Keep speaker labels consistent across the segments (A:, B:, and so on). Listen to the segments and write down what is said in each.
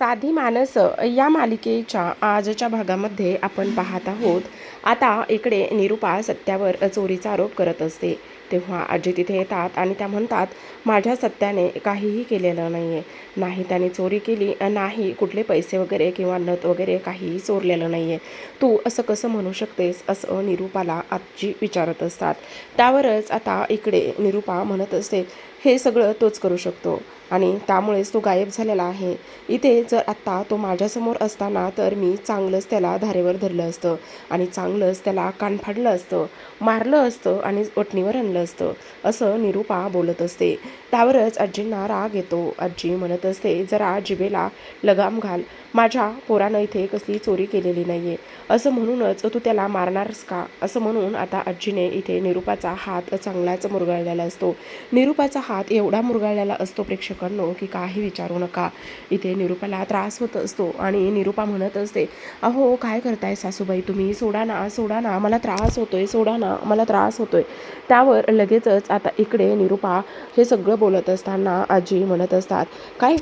A: साधी माणस या मालिकेच्या आजच्या भागामध्ये आपण पाहत आहोत. आता इकडे निरुपा सत्यावर चोरीचा आरोप करत असते. तेव्हा आजी तिथे येतात आणि त्या म्हणतात माझ्या सत्याने काहीही केलेलं नाही आहे नाही त्याने चोरी केली नाही कुठले पैसे वगैरे किंवा नथ वगैरे काहीही चोरलेलं नाही आहे तू असं कसं म्हणू शकतेस? असं निरुपाला आजी विचारत असतात. त्यावरच आता इकडे निरुपा म्हणत असते हे सगळं तोच करू शकतो. आणि त्यामुळेच तो गायब झालेला आहे. इथे जर आत्ता तो माझ्यासमोर असताना तर मी चांगलंच त्याला धारेवर धरलं असतं आणि चांगलंच त्याला कान फाडलं असतं मारलं असतं आणि वटणीवर आणलं असतं असं निरुपा बोलत असते. त्यावरच आजींना राग येतो. आजी म्हणत असते जरा जिबेला लगाम घाल. माझ्या पोरानं इथे कसली चोरी केलेली नाही आहे असं म्हणूनच तू त्याला मारणारस का असं म्हणून आता आजीने इथे निरुपाचा हात चांगलाच मुरगळलेला असतो. निरुपाचा हात एवढा मुरगळलेला असतो प्रेक्षक प्रेक्षकांनो की काही विचारू नका. इथे निरूपाला त्रास होत असतो आणि निरूपा म्हणत असते अहो काय करताय सासूबाई तुम्ही? सोडा ना सोडा ना मला त्रास होतोय सोडा ना मला त्रास होतोय. त्यावर लगेचच आता इकडे निरुपा हे सगळं बोलत असताना आजी म्हणत असतात काय?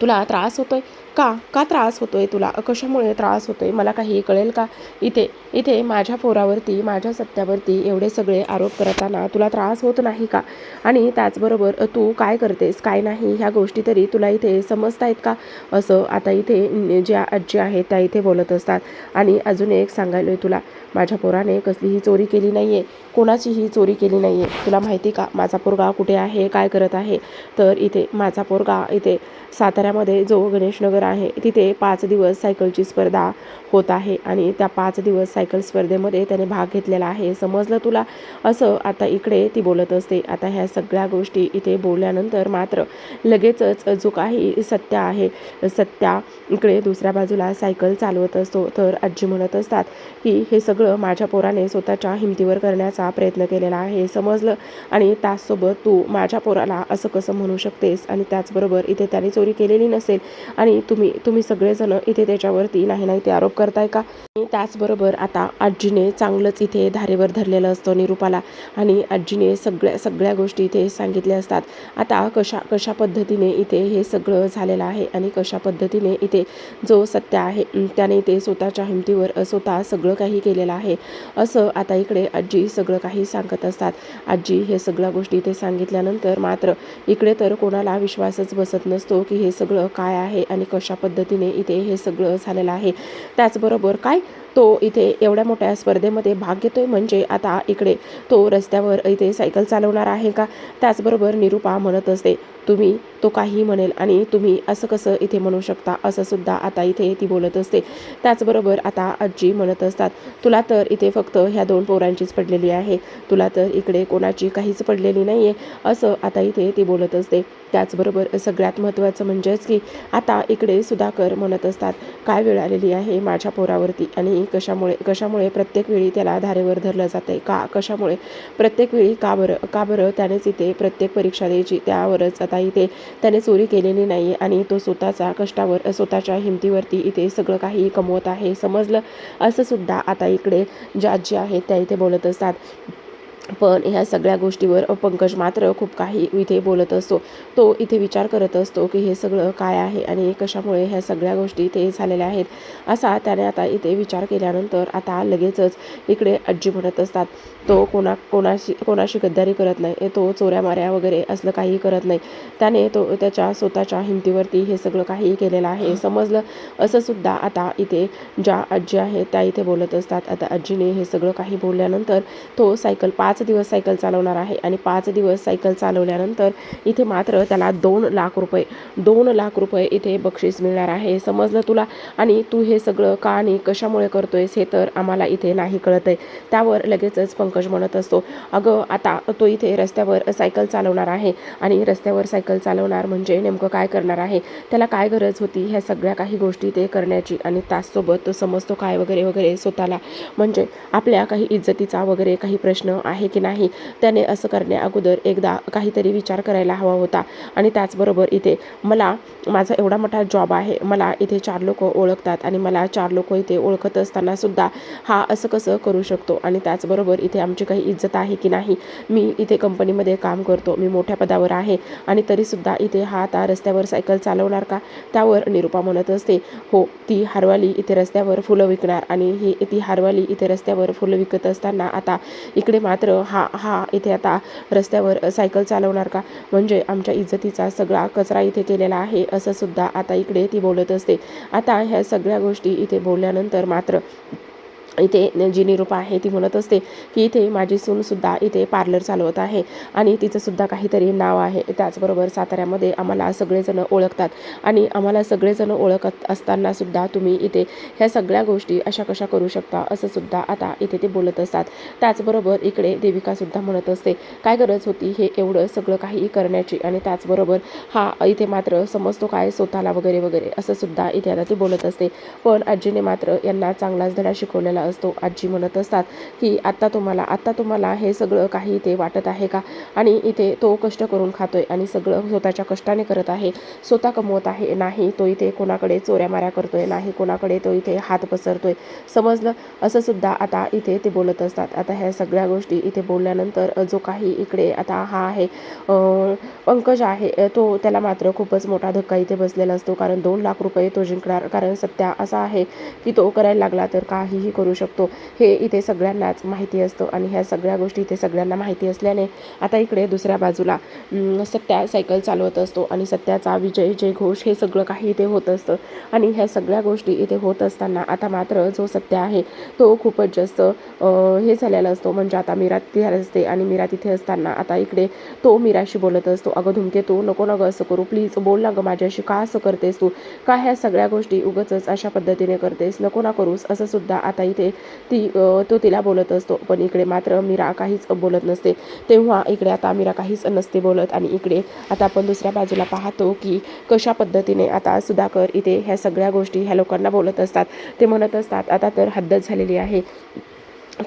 A: तुला त्रास होतोय? का? का त्रास होतोय तुला? कशामुळे त्रास होतोय? मला काही कळेल का? इथे इथे माझ्या पोरावरती माझ्या सत्यावरती एवढे सगळे आरोप करताना तुला त्रास होत नाही का? आणि त्याचबरोबर तू काय करतेस काय नाही ह्या गोष्टी तरी तुला इथे समजत आहेत का? असं आता इथे ज्या आजी आहेत त्या इथे बोलत असतात. आणि अजून एक सांगायलोय तुला. माझ्या पोराने कसलीही चोरी केली नाही आहे कोणाचीही चोरी केली नाही आहे तुला माहिती का? माझा पोरगा कुठे आहे? काय करत आहे? तर इथे माझा पोरगा इथे साताऱ्यामध्ये जो गणेशनगर आहे. तिथे पाच दिवस सायकलची स्पर्धा होत आहे आणि त्या पाच दिवस सायकल स्पर्धेमध्ये त्याने भाग घेतलेला आहे. समजलं तुला? असं आता इकडे ती बोलत असते. आता ह्या सगळ्या गोष्टी इथे बोलल्यानंतर मात्र लगेचच जो काही सत्या आहे सत्या इकडे दुसऱ्या बाजूला सायकल चालवत असतो. तर आजी म्हणत असतात की हे सगळं माझ्या पोराने स्वतःच्या हिमतीवर करण्याचा प्रयत्न केलेला आहे. समजलं? आणि त्याचसोबत तू माझ्या पोराला असं कसं म्हणू शकतेस? आणि त्याचबरोबर इथे त्याने चोरी केलेली नसेल आणि तुम्ही तुम्ही सगळेजण इथे त्याच्यावरती नाही नाही ते आरोप करताय का? आणि त्याचबरोबर आता आजीने चांगलंच इथे धारेवर धरलेलं असतं निरूपाला. आणि आजीने सगळ्या सगळ्या गोष्टी इथे सांगितल्या असतात. आता कशा कशा पद्धतीने इथे हे सगळं झालेलं आहे आणि कशा पद्धतीने इथे जो सत्य आहे त्याने ते स्वतःच्या हिमतीवर स्वतः सगळं काही केलेलं आहे असं आता इकडे आजी सगळं काही सांगत असतात. आजी हे सगळ्या गोष्टी इथे सांगितल्यानंतर मात्र इकडे तर कोणाला विश्वासच बसत नसतो की हे सगळं काय आहे आणि कशा पद्धतीने इथे हे सगळं झालेलं आहे. त्याचबरोबर काय तो इथे एवढ्या मोठ्या स्पर्धेमध्ये भाग घेतोय. म्हणजे आता इकडे तो रस्त्यावर इथे सायकल चालवणार आहे का? त्याचबरोबर निरुपा म्हणत असते तुम्ही तो काही म्हणेल आणि तुम्ही असं कसं इथे म्हणू शकता? असं सुद्धा आता इथे ती बोलत असते. त्याचबरोबर आता आजी म्हणत असतात तुला तर इथे फक्त ह्या दोन पोरांचीच पडलेली आहे. तुला तर इकडे कोणाची काहीच पडलेली नाही आहे असं आता इथे ती बोलत असते. त्याचबरोबर सगळ्यात महत्त्वाचं म्हणजेच की आता इकडे सुधाकर म्हणत असतात काय वेळ आलेली आहे माझ्या पोरावरती आणि कशामुळे कशामुळे प्रत्येक वेळी त्याला धारेवर धरलं जाते का कशामुळे? प्रत्येक वेळी का बरं का बरं त्यानेच इथे प्रत्येक परीक्षा द्यायची? त्यावरच आता इथे त्याने चोरी केलेली नाही आणि तो स्वतःचा कष्टावर स्वतःच्या हिमतीवरती इथे सगळं काही कमवत आहे. समजलं? असं सुद्धा आता इकडे ज्या आजी आहेत त्या इथे बोलत असतात. पण ह्या सगळ्या गोष्टीवर पंकज मात्र खूप काही इथे बोलत असतो. तो इथे विचार करत असतो की हे सगळं काय आहे आणि कशामुळे ह्या सगळ्या गोष्टी इथे झालेल्या आहेत असा त्याने आता इथे विचार केल्यानंतर आता लगेचच इकडे आजी म्हणत असतात तो कोणा कोणाशी कोणाशी गद्दारी करत नाही तो चोऱ्या माऱ्या वगैरे असलं काही करत नाही. त्याने तो त्याच्या स्वतःच्या हिमतीवरती हे सगळं काही केलेलं आहे. समजलं? असं सुद्धा आता इथे ज्या आजी आहेत त्या इथे बोलत असतात. आता आजीने हे सगळं काही बोलल्यानंतर तो सायकल पाच पाच दिवस सायकल चालवणार आहे आणि पाच दिवस सायकल चालवल्यानंतर इथे मात्र त्याला दोन लाख रुपये दोन लाख रुपये इथे बक्षीस मिळणार आहे. समजलं तुला? आणि तू हे सगळं का आणि कशामुळे करतोयस हे तर आम्हाला इथे नाही कळत आहे त्यावर लगेचच पंकज म्हणत असतो अगं आता तो इथे रस्त्यावर सायकल चालवणार आहे आणि रस्त्यावर सायकल चालवणार म्हणजे नेमकं काय करणार आहे? त्याला काय गरज होती ह्या सगळ्या काही गोष्टी ते करण्याची आणि त्याचसोबत तो समजतो काय वगैरे वगैरे स्वतःला. म्हणजे आपल्या काही इज्जतीचा वगैरे काही प्रश्न आहे आहे की नाही त्याने असं करण्या अगोदर एकदा काहीतरी विचार करायला हवा होता. आणि त्याचबरोबर इथे मला माझा एवढा मोठा जॉब आहे मला इथे चार लोक ओळखतात आणि मला चार लोक इथे ओळखत असताना सुद्धा हा असं कसं करू शकतो? आणि त्याचबरोबर इथे आमची काही इज्जत आहे की नाही? मी इथे कंपनीमध्ये काम करतो मी मोठ्या पदावर आहे आणि तरीसुद्धा इथे हा आता रस्त्यावर सायकल चालवणार का? त्यावर निरुपा म्हणत असते. हो ती हारवाली इथे रस्त्यावर फुलं विकणार आणि ही ती हारवाली इथे रस्त्यावर फुलं विकत असताना आता इकडे मात्र हा हा इथे आता रस्त्यावर सायकल चालवणार का? म्हणजे आमच्या इज्जतीचा सगळा कचरा इथे केलेला आहे असं सुद्धा आता इकडे ती बोलत असते. आता ह्या सगळ्या गोष्टी इथे बोलल्यानंतर मात्र इथे जी निरूपा आहे ती म्हणत असते की इथे माझी सूनसुद्धा इथे पार्लर चालवत आहे आणि तिचंसुद्धा काहीतरी नाव आहे. त्याचबरोबर साताऱ्यामध्ये आम्हाला सगळेजण ओळखतात आणि आम्हाला सगळेजण ओळखत असतानासुद्धा तुम्ही इथे ह्या सगळ्या गोष्टी अशा कशा करू शकता असंसुद्धा आता इथे ते बोलत असतात. त्याचबरोबर इकडे देविकासुद्धा म्हणत असते काय गरज होती हे एवढं सगळं काही करण्याची? आणि त्याचबरोबर हा इथे मात्र समजतो काय स्वतःला वगैरे वगैरे असं सुद्धा इथे आता ती बोलत असते. पण आजीने मात्र यांना चांगलाच धडा शिकवलेला असतो आजी म्हणत असतात की आत्ता तुम्हाला आत्ता तुम्हाला हे सगळं काही इथे वाटत आहे का? आणि इथे तो कष्ट करून खातोय आणि सगळं स्वतःच्या कष्टाने करत आहे. स्वतः कमवत आहे नाही तो इथे कोणाकडे चोऱ्या माऱ्या करतोय नाही कोणाकडे तो इथे हात पसरतोय. समजलं? असं सुद्धा आता इथे ते बोलत असतात. आता ह्या सगळ्या गोष्टी इथे बोलल्यानंतर जो काही इकडे आता हा आहे पंकज आहे तो त्याला मात्र खूपच मोठा धक्का इथे बसलेला असतो. कारण दोन लाख रुपये तो जिंकणार. कारण सत्या असा आहे की तो करायला लागला तर काहीही करू शकतो. हे इथे सगळ्यांनाच माहिती असतं आणि ह्या सगळ्या गोष्टी इथे सगळ्यांना माहिती असल्याने आता इकडे दुसऱ्या बाजूला सत्या सायकल चालवत असतो आणि सत्याचा विजय जय घोष हे सगळं काही इथे होत असतं. आणि ह्या सगळ्या गोष्टी इथे होत असताना आता मात्र जो सत्य आहे तो खूपच जास्त हे झालेला असतो. म्हणजे आता मीरा तिथे असते आणि मीरा तिथे असताना आता इकडे तो मीराशी बोलत असतो. अगं धुमके तू नको ना गं असं करू. प्लीज बोल ना गं माझ्याशी. का असं करतेस तू? का ह्या सगळ्या गोष्टी उगच अशा पद्धतीने करतेस? नको ना करूस. असं सुद्धा आता इथे ती तो तिला बोलत असतो. पण इकडे मात्र मीरा काहीच बोलत नसते. तेव्हा इकडे आता मीरा काहीच नसते बोलत आणि इकडे आता आपण दुसऱ्या बाजूला पाहतो की कशा पद्धतीने आता सुधाकर इथे ह्या सगळ्या गोष्टी ह्या लोकांना बोलत असतात. ते म्हणत असतात आता तर हद्दच झालेली आहे.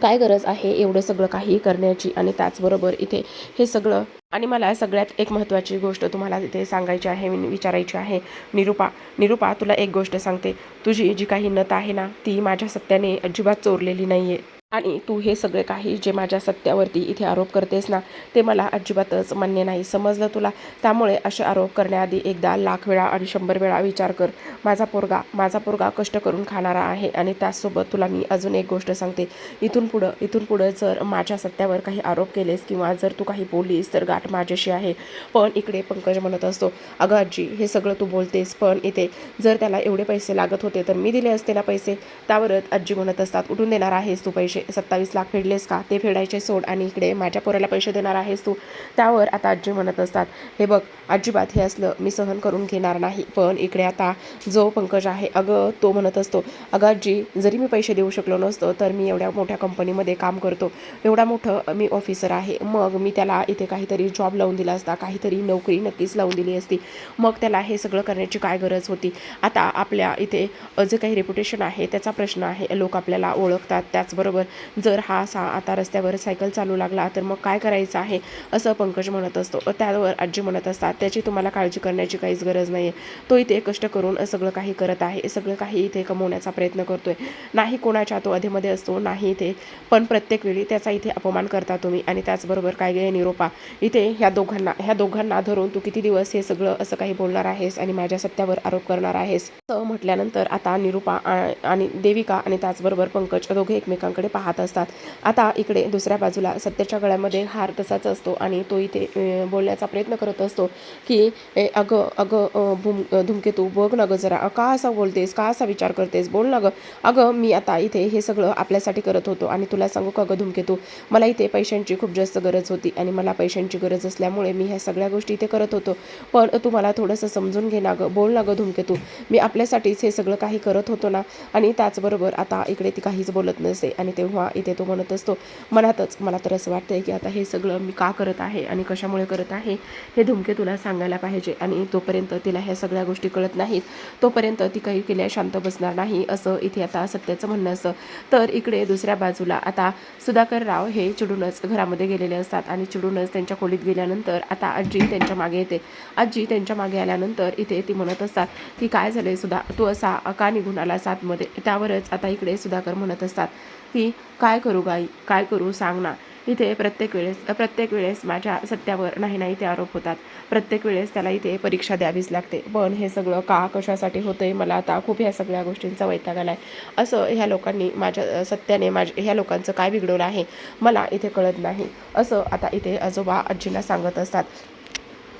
A: काय गरज आहे एवढं सगळं काही करण्याची? आणि त्याचबरोबर इथे हे सगळं आणि मला सगळ्यात एक महत्त्वाची गोष्ट तुम्हाला इथे सांगायची आहे मी विचारायची आहे. निरुपा निरुपा तुला एक गोष्ट सांगते. तुझी जी काही नत आहे ना ती माझ्या सत्याने अजिबात चोरलेली नाही आहे आणि तू हे सगळे काही जे माझ्या सत्यावरती इथे आरोप करतेस ना ते मला अजिबातच मान्य नाही. समजलं तुला? त्यामुळे असे आरोप करण्याआधी एकदा लाख वेळा आणि शंभर वेळा विचार कर. माझा पोरगा माझा पोरगा कष्ट करून खाणारा आहे आणि त्याचसोबत तुला मी अजून एक गोष्ट सांगते. इथून पुढं इथून पुढं जर माझ्या सत्यावर काही आरोप केलेस किंवा जर तू काही बोललीस तर गाठ माझ्याशी आहे. पण इकडे पंकज म्हणत असतो अगं आजी हे सगळं तू बोलतेस पण इथे जर त्याला एवढे पैसे लागत होते तर मी दिले असते ना पैसे? त्यावरच आजी म्हणत असतात उठून देणार आहेस तू पैसे? सत्तावीस लाख फेडलेस का? ते फेडायचे सोड आणि इकडे माझ्या पोराला पैसे देणार आहेस तू? त्यावर आता आजी म्हणत असतात हे बघ अजिबात हे असलं मी सहन करून घेणार नाही पण इकडे आता जो पंकज आहे अगं तो म्हणत असतो अगं आजी जरी मी पैसे देऊ शकलो नसतो तर मी एवढ्या मोठ्या कंपनीमध्ये काम करतो. एवढा मोठं मी ऑफिसर आहे. मग मी त्याला इथे काहीतरी जॉब लावून दिला असता काहीतरी नोकरी नक्कीच लावून दिली असती. मग त्याला हे सगळं करण्याची काय गरज होती? आता आपल्या इथे जे काही रेप्युटेशन आहे त्याचा प्रश्न आहे. लोक आपल्याला ओळखतात त्याचबरोबर जर हा असा आता रस्त्यावर सायकल चालू लागला तर मग काय करायचं आहे? असं पंकज म्हणत असतो. त्यावर आजी म्हणत असतात त्याची तुम्हाला काळजी करण्याची काहीच गरज नाही आहे तो इथे कष्ट करून सगळं काही करत आहे. सगळं काही इथे कमवण्याचा प्रयत्न करतोय. नाही कोणाच्या तो अधेमध्ये असतो नाही इथे. पण प्रत्येक वेळी त्याचा इथे अपमान करता तुम्ही आणि त्याचबरोबर काय गे निरोपा? इथे ह्या दोघांना ह्या दोघांना धरून तू किती दिवस हे सगळं असं काही बोलणार आहेस आणि माझ्या सत्यावर आरोप करणार आहेस? असं म्हटल्यानंतर आता निरुपा आणि देविका आणि त्याचबरोबर पंकज दोघे एकमेकांकडे पाहत असतात. आता इकडे दुसऱ्या बाजूला सत्याच्या गळ्यामध्ये हार तसाच असतो आणि तो इथे बोलण्याचा प्रयत्न करत असतो की अगं अगं भूम धूमकेतू बघ ना गं जरा का असा बोलतेस का असा विचार करतेस बोल ना गं. अगं मी आता इथे हे सगळं आपल्यासाठी करत होतो आणि तुला सांगू का गं धूमकेतू मला इथे पैशांची खूप जास्त गरज होती आणि मला पैशांची गरज असल्यामुळे मी ह्या सगळ्या गोष्टी इथे करत होतो. पण तू मला थोडंसं समजून घे ना गं बोल ना गं धूमकेतू. मी आपल्यासाठीच हे सगळं काही करत होतो ना आणि त्याचबरोबर आता इकडे ती काहीच बोलत नसते आणि ते तेव्हा इथे तो म्हणत असतो मनातच मला तर असं वाटतंय की आता हे सगळं मी का करत आहे आणि कशामुळे करत आहे हे धुमके तुला सांगायला पाहिजे. आणि तोपर्यंत तिला ह्या सगळ्या गोष्टी कळत नाहीत. तोपर्यंत ती काही केल्या शांत बसणार नाही असं इथे आता सत्याचं म्हणणं असतं. तर इकडे दुसऱ्या बाजूला आता सुधाकर राव हे चिडूनच घरामध्ये गेलेले असतात आणि चिडूनच त्यांच्या खोलीत गेल्यानंतर आता आजी त्यांच्या मागे येते. आजी त्यांच्या मागे आल्यानंतर इथे ती म्हणत असतात की काय झालंय सुधा? तू असा का निघून आला सातमध्ये त्यावरच आता इकडे सुधाकर म्हणत असतात. की काय करू गाई? काय करू? सांग ना. इथे प्रत्येक वेळेस प्रत्येक वेळेस माझ्या सत्यावर नाही नाही ते आरोप होतात. प्रत्येक वेळेस त्याला इथे परीक्षा द्यावीच लागते. पण हे सगळं का कशासाठी होतं आहे मला आता खूप ह्या सगळ्या गोष्टींचा वैताग आलाय. असं ह्या लोकांनी माझ्या सत्याने माझ्या ह्या लोकांचं काय बिघडवलं आहे? मला इथे कळत नाही. असं आता इथे आजोबा आजींना सांगत असतात.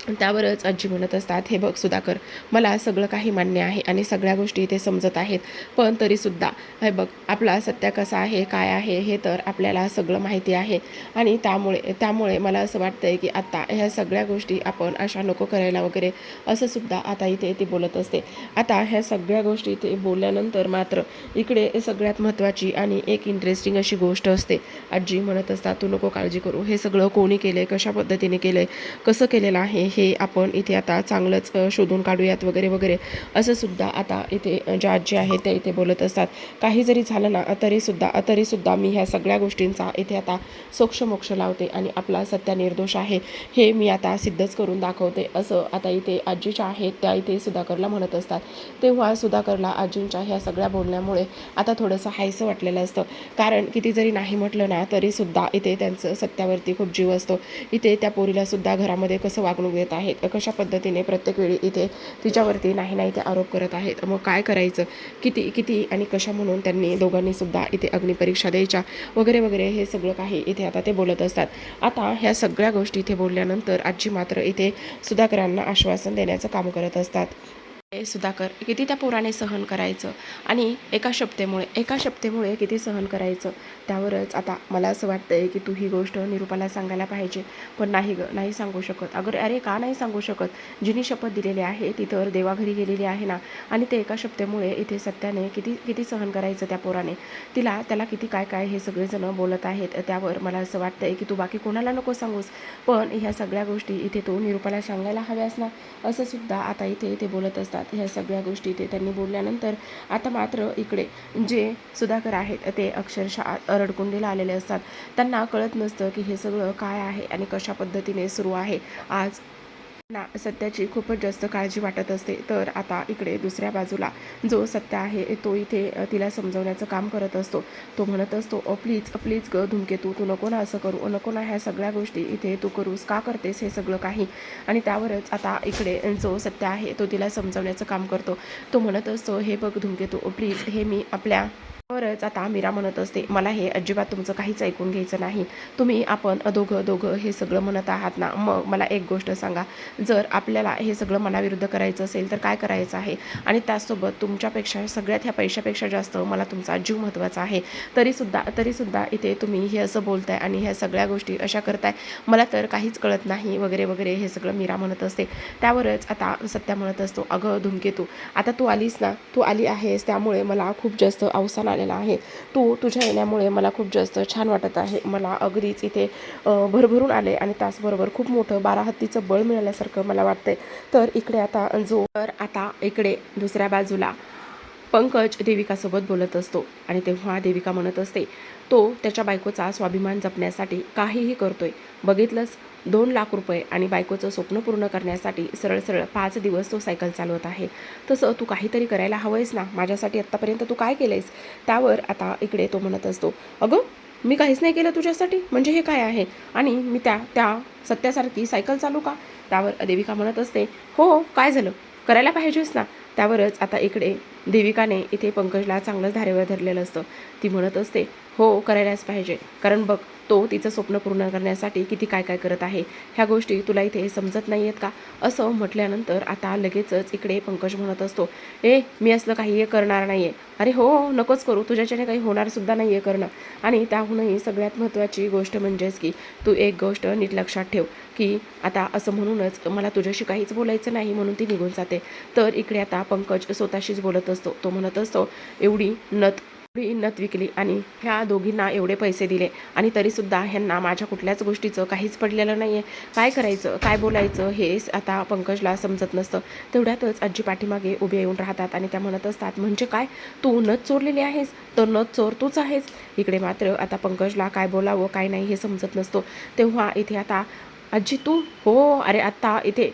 A: त्यावरच आजी म्हणत असतात हे बघ सुधाकर मला सगळं काही मान्य आहे आणि सगळ्या गोष्टी इथे समजत आहेत पण तरीसुद्धा हे बघ आपला सत्य कसा आहे काय आहे हे तर आपल्याला सगळं माहिती आहे आणि त्यामुळे त्यामुळे मला असं वाटतं आहे की आत्ता ह्या सगळ्या गोष्टी आपण अशा नको करायला वगैरे असं सुद्धा आता इथे ती बोलत असते. आता ह्या सगळ्या गोष्टी इथे बोलल्यानंतर मात्र इकडे सगळ्यात महत्त्वाची आणि एक इंटरेस्टिंग अशी गोष्ट असते. आजी म्हणत असतात तू नको काळजी करू हे सगळं कोणी केलं आहे कशा पद्धतीने केलं आहे कसं केलेलं आहे हे आपण इथे आता चांगलंच शोधून काढूयात वगैरे वगैरे असं सुद्धा आता इथे ज्या आजी आहेत त्या इथे बोलत असतात. काही जरी झालं ना तरीसुद्धा तरीसुद्धा मी ह्या सगळ्या गोष्टींचा इथे आता सोक्ष मोक्ष लावते आणि आपला सत्य निर्दोष आहे हे मी आता सिद्धच करून दाखवते असं आता इथे आजीच्या आहेत त्या इथे सुधाकरला म्हणत असतात. तेव्हा सुधाकरला आजींच्या ह्या सगळ्या बोलण्यामुळे आता थोडंसं हायसं वाटलेलं असतं. कारण किती जरी नाही म्हटलं ना तरीसुद्धा इथे त्यांचं सत्यावरती खूप जीव असतो. इथे त्या पोरीला सुद्धा घरामध्ये कसं वागणूक देत आहेत. कशा पद्धतीने प्रत्येक वेळी इथे तिच्यावरती नाही नाही ते आरोप करत आहेत. मग काय करायचं? किती किती आणि कशा म्हणून त्यांनी दोघांनी सुद्धा इथे अग्निपरीक्षा द्यायच्या? वगैरे वगैरे हे सगळं काही इथे आता ते बोलत असतात. आता ह्या सगळ्या गोष्टी इथे बोलल्यानंतर आजी मात्र इथे सुधाकरांना आश्वासन देण्याचं काम करत असतात. हे सुधाकर किती त्या पोराने सहन करायचं? आणि एका शब्देमुळे एका शब्देमुळे किती सहन करायचं? त्यावरच आता मला असं वाटतं आहे की तू ही गोष्ट निरूपाला सांगायला पाहिजे. पण नाही ग नाही सांगू शकत. अगर अरे का नाही सांगू शकत? जिनी शपथ दिलेली आहे ती तर देवाघरी गेलेली आहे ना? आणि ते एका शब्देमुळे इथे सत्याने किती किती सहन करायचं त्या पोराने? तिला त्याला किती काय काय हे सगळेजणं बोलत आहेत त्यावर मला असं वाटतं आहे की तू बाकी कोणाला नको सांगूस? पण ह्या सगळ्या गोष्टी इथे तू निरूपाला सांगायला हव्यास ना? असं सुद्धा आता इथे ते बोलत असतात. ह्या सगळ्या गोष्टी ते त्यांनी बोलल्यानंतर आता मात्र इकडे जे सुधाकर आहेत ते अक्षरशः अरडकुंडीला आलेले असतात. त्यांना कळत नसतं की हे सगळं काय आहे आणि कशा पद्धतीने सुरू आहे. आज ना सत्याची खूपच जास्त काळजी वाटत असते. तर आता इकडे दुसऱ्या बाजूला जो सत्य आहे तो इथे तिला समजवण्याचं काम करत असतो. तो म्हणत असतो ओ प्लीज प्लीज ग धूमकेतू तू नको ना असं करू. नको ना ह्या सगळ्या गोष्टी इथे तू करूस. का करतेस हे सगळं काही? आणि त्यावरच आता इकडे जो सत्य आहे तो तिला समजवण्याचं काम करतो. तो म्हणत असतो हे बघ धुमकेतू प्लीज हे मी आपल्या वरच आता मीरा म्हणत असते मला हे अजिबात तुमचं काहीच ऐकून घ्यायचं नाही. तुम्ही आपण दोघं दोघं हे सगळं म्हणत आहात ना मग मला एक गोष्ट सांगा. जर आपल्याला हे सगळं मनाविरुद्ध करायचं असेल तर काय करायचं आहे? आणि त्याचसोबत तुमच्यापेक्षा सगळ्यात ह्या पैशापेक्षा जास्त मला तुमचा जीव महत्त्वाचा आहे. तरीसुद्धा तरीसुद्धा इथे तुम्ही हे असं बोलताय आणि ह्या सगळ्या गोष्टी अशा करताय. मला तर काहीच कळत नाही वगैरे वगैरे हे सगळं मीरा म्हणत असते. त्यावरच आता सत्या म्हणत असतो अगं धुमकेतू आता तू आलीस ना तू आली आहेस त्यामुळे मला खूप जास्त अवसान आलेलं आहे. तू तुझ्या येण्यामुळे मला खूप जास्त छान वाटत आहे. मला अगदीच इथे भरभरून आले आणि त्याचबरोबर खूप मोठं बारा हत्तीचं बळ मिळाल्यासारखं मला वाटतंय. तर इकडे आता जो तर आता इकडे दुसऱ्या बाजूला पंकज देविकासोबत बोलत असतो आणि तेव्हा देविका म्हणत असते तो त्याच्या बायकोचा स्वाभिमान जपण्यासाठी काहीही करतोय. बघितलंच दोन लाख रुपये आणि बायकोचं स्वप्न पूर्ण करण्यासाठी सरळ सरळ पाच दिवस तो सायकल चालवत आहे. तसं तू काहीतरी करायला हवंयस ना? माझ्यासाठी आत्तापर्यंत तू काय केलंयस? त्यावर आता इकडे तो म्हणत असतो. अगं मी काहीच नाही केलं तुझ्यासाठी? म्हणजे हे काय आहे? आणि मी त्या त्या सत्यासारखी सायकल चालू का? त्यावर देविका म्हणत असते हो, हो काय झालं? करायला पाहिजेच ना? त्यावरच आता इकडे देविकाने इथे पंकजला चांगलंच धारेवर धरलेलं असतं. ती म्हणत असते हो करायलाच पाहिजे. कारण बघ तो तिचं स्वप्न पूर्ण करण्यासाठी किती काय काय करत आहे ह्या गोष्टी तुला इथे समजत नाही आहेत का? असं म्हटल्यानंतर आता लगेचच इकडे पंकज म्हणत असतो ए मी असलं काही हे करणार नाही आहे अरे हो नकोच करू तुझ्याच्याने काही होणारसुद्धा नाही आहे करणं. आणि त्याहूनही सगळ्यात महत्त्वाची गोष्ट म्हणजेच की तू एक गोष्ट नीट लक्षात ठेव की आता असं म्हणूनच मला तुझ्याशी काहीच बोलायचं नाही म्हणून ती निघून जाते. तर इकडे आता पंकज स्वतःशीच बोलत असतो तो म्हणत असतो एवढी नथ एवढी इन्नत विकली आणि ह्या दोघींना एवढे पैसे दिले आणि तरीसुद्धा ह्यांना माझ्या कुठल्याच गोष्टीचं काहीच पडलेलं नाही आहे काय करायचं काय बोलायचं हे आता पंकजला समजत नसतं. तेवढ्यातच आजी पाठीमागे उभे येऊन राहतात आणि त्या म्हणत असतात म्हणजे काय? तू नच चोरलेली आहेस? तर नच चोर तूच आहेस. इकडे मात्र आता पंकजला काय बोलावं काय नाही हे समजत नसतो. तेव्हा इथे आता आजी तू? हो अरे आत्ता इथे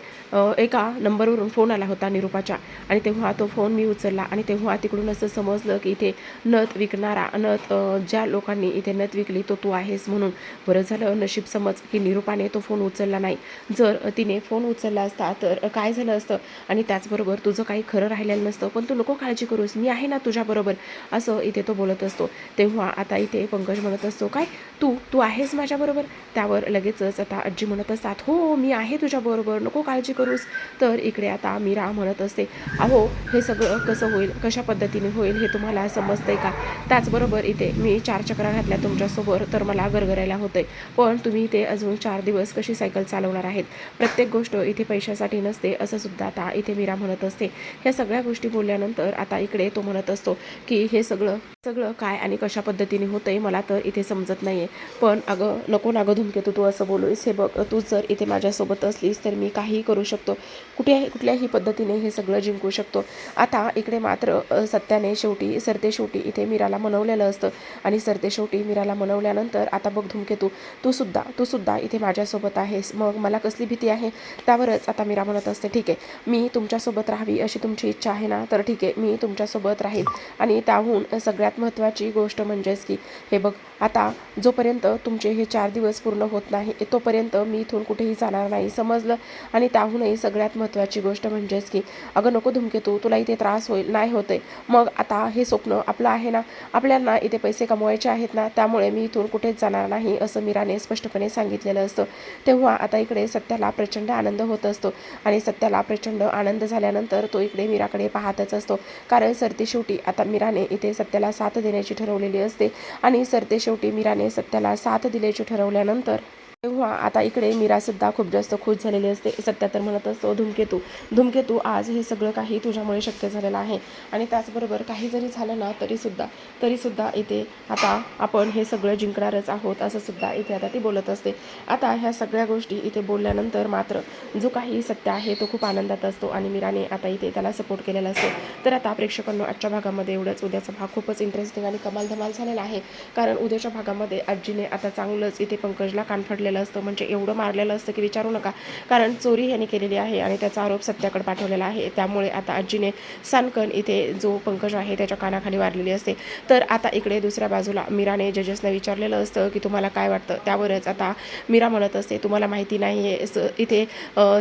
A: एका नंबरवरून फोन आला होता निरूपाच्या. आणि तेव्हा तो फोन मी उचलला आणि तेव्हा तिकडून असं समजलं की इथे नथ विकणारा नथ ज्या लोकांनी इथे नथ विकली तो तू आहेस म्हणून. बरं झालं नशीब समज की निरूपाने तो फोन उचलला नाही. जर तिने फोन उचलला असता तर काय झालं असतं? आणि त्याचबरोबर तुझं काही खरं राहिलेलं नसतं पण तू नको काळजी करूस मी आहे ना तुझ्याबरोबर असं इथे तो बोलत असतो. तेव्हा आता इथे पंकज म्हणत असतो काय? तू तू आहेस माझ्याबरोबर त्यावर लगेचच आता आजी म्हणत असतात हो, हो मी आहे तुझ्याबरोबर नको काळजी करूस. तर इकडे आता मीरा म्हणत असते. अहो हे सगळं कसं होईल? कशा पद्धतीने होईल हे तुम्हाला समजतंय का? त्याचबरोबर इथे मी चार चक्रा घातल्या तुमच्यासोबत तर मला गरगरायला होतंय. पण तुम्ही इथे अजून चार दिवस कशी सायकल चालवणार आहेत? प्रत्येक गोष्ट इथे पैशासाठी नसते असं सुद्धा आता इथे मीरा म्हणत असते. ह्या सगळ्या गोष्टी बोलल्यानंतर आता इकडे तो म्हणत असतो की हे सगळं सगळं काय आणि कशा पद्धतीने होतंय मला तर इथे समजत नाहीये. पण अगं नको ना गं धुमकेतू तू असं बोलूस. हे बघ तू तू जर इथे माझ्यासोबत असलीस तर मी काहीही करू शकतो. कुठे कुठल्याही पद्धतीने हे सगळं जिंकू शकतो. आता इकडे मात्र सत्याने शेवटी सरते शेवटी इथे मीराला मनवलेलं असतं. आणि सरते शेवटी मीराला मनवल्यानंतर आता बघ धुमकेतू तू सुद्धा तू सुद्धा इथे माझ्यासोबत आहेस. मग मला कसली भीती आहे? त्यावरच आता मीरा म्हणत असते ठीक आहे मी तुमच्यासोबत राहावी अशी तुमची इच्छा आहे ना? तर ठीक आहे मी तुमच्यासोबत राहील. आणि त्याहून सगळ्यात महत्त्वाची गोष्ट म्हणजेच की हे बघ आता जोपर्यंत तुमचे हे चार दिवस पूर्ण होत नाही तोपर्यंत मी इथून कुठेही जाणार नाही समजलं? आणि त्याहूनही सगळ्यात महत्त्वाची गोष्ट म्हणजेच की अगं नको धुमकेतू तुला इथे त्रास होईल नाही होते मग आता हे स्वप्न आपलं आहे ना? आपल्याला इथे पैसे कमवायचे आहेत ना? त्यामुळे मी इथून कुठेच जाणार नाही असं मीराने स्पष्टपणे सांगितलेलं असतं. तेव्हा आता इकडे सत्याला प्रचंड आनंद होत असतो. आणि सत्याला प्रचंड आनंद झाल्यानंतर तो इकडे मीराकडे पाहतच असतो. कारण सरते शेवटी आता मीराने इथे सत्याला साथ देण्याची ठरवलेली असते. आणि सरते शेवटी मीराने सत्याला साथ दिल्याची ठरवल्यानंतर तेव्हा आता इकडे मीरासुद्धा खूप जास्त खुश झालेली असते. सत्या तर म्हणत असतो धूमकेतू धूमकेतू आज हे सगळं काही तुझ्यामुळे शक्य झालेलं आहे. आणि त्याचबरोबर काही जरी झालं ना तरीसुद्धा तरीसुद्धा इथे आता आपण हे सगळं जिंकणारच आहोत असं सुद्धा इथे आता ती बोलत असते. आता ह्या सगळ्या गोष्टी इथे बोलल्यानंतर मात्र जो काही सत्य आहे तो खूप आनंदात असतो आणि मीराने आता इथे त्याला सपोर्ट केलेला असतो. तर आता प्रेक्षकांनो आजच्या भागामध्ये एवढंच. उद्याचा भाग खूपच इंटरेस्टिंग आणि कमाल धमाल झालेला आहे. कारण उद्याच्या भागामध्ये आजीने आता चांगलंच इथे पंकजला कान मारलेलं असतं. म्हणजे एवढं मारलेलं असतं की विचारू नका. कारण चोरी ह्याने केलेली आहे आणि त्याचा आरोप सत्याकडे पाठवलेला आहे. त्यामुळे आता आजीने सानकन इथे जो पंकज आहे त्याच्या कानाखाली वारलेली असते. तर आता इकडे दुसऱ्या बाजूला मीराने जजेसने विचारलेलं असतं की तुम्हाला काय वाटतं? त्यावरच आता मीरा म्हणत असते तुम्हाला माहिती नाही आहे. इथे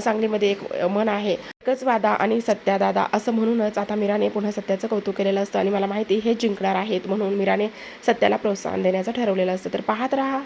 A: सांगलीमध्ये एक मन आहे. एकच वादा आणि सत्या दादा असं म्हणूनच आता मीराने पुन्हा सत्याचं कौतुक केलेलं असतं. आणि मला माहिती हे जिंकणार आहेत म्हणून मीराने सत्याला प्रोत्साहन देण्याचं ठरवलेलं असतं. तर पाहत राहा.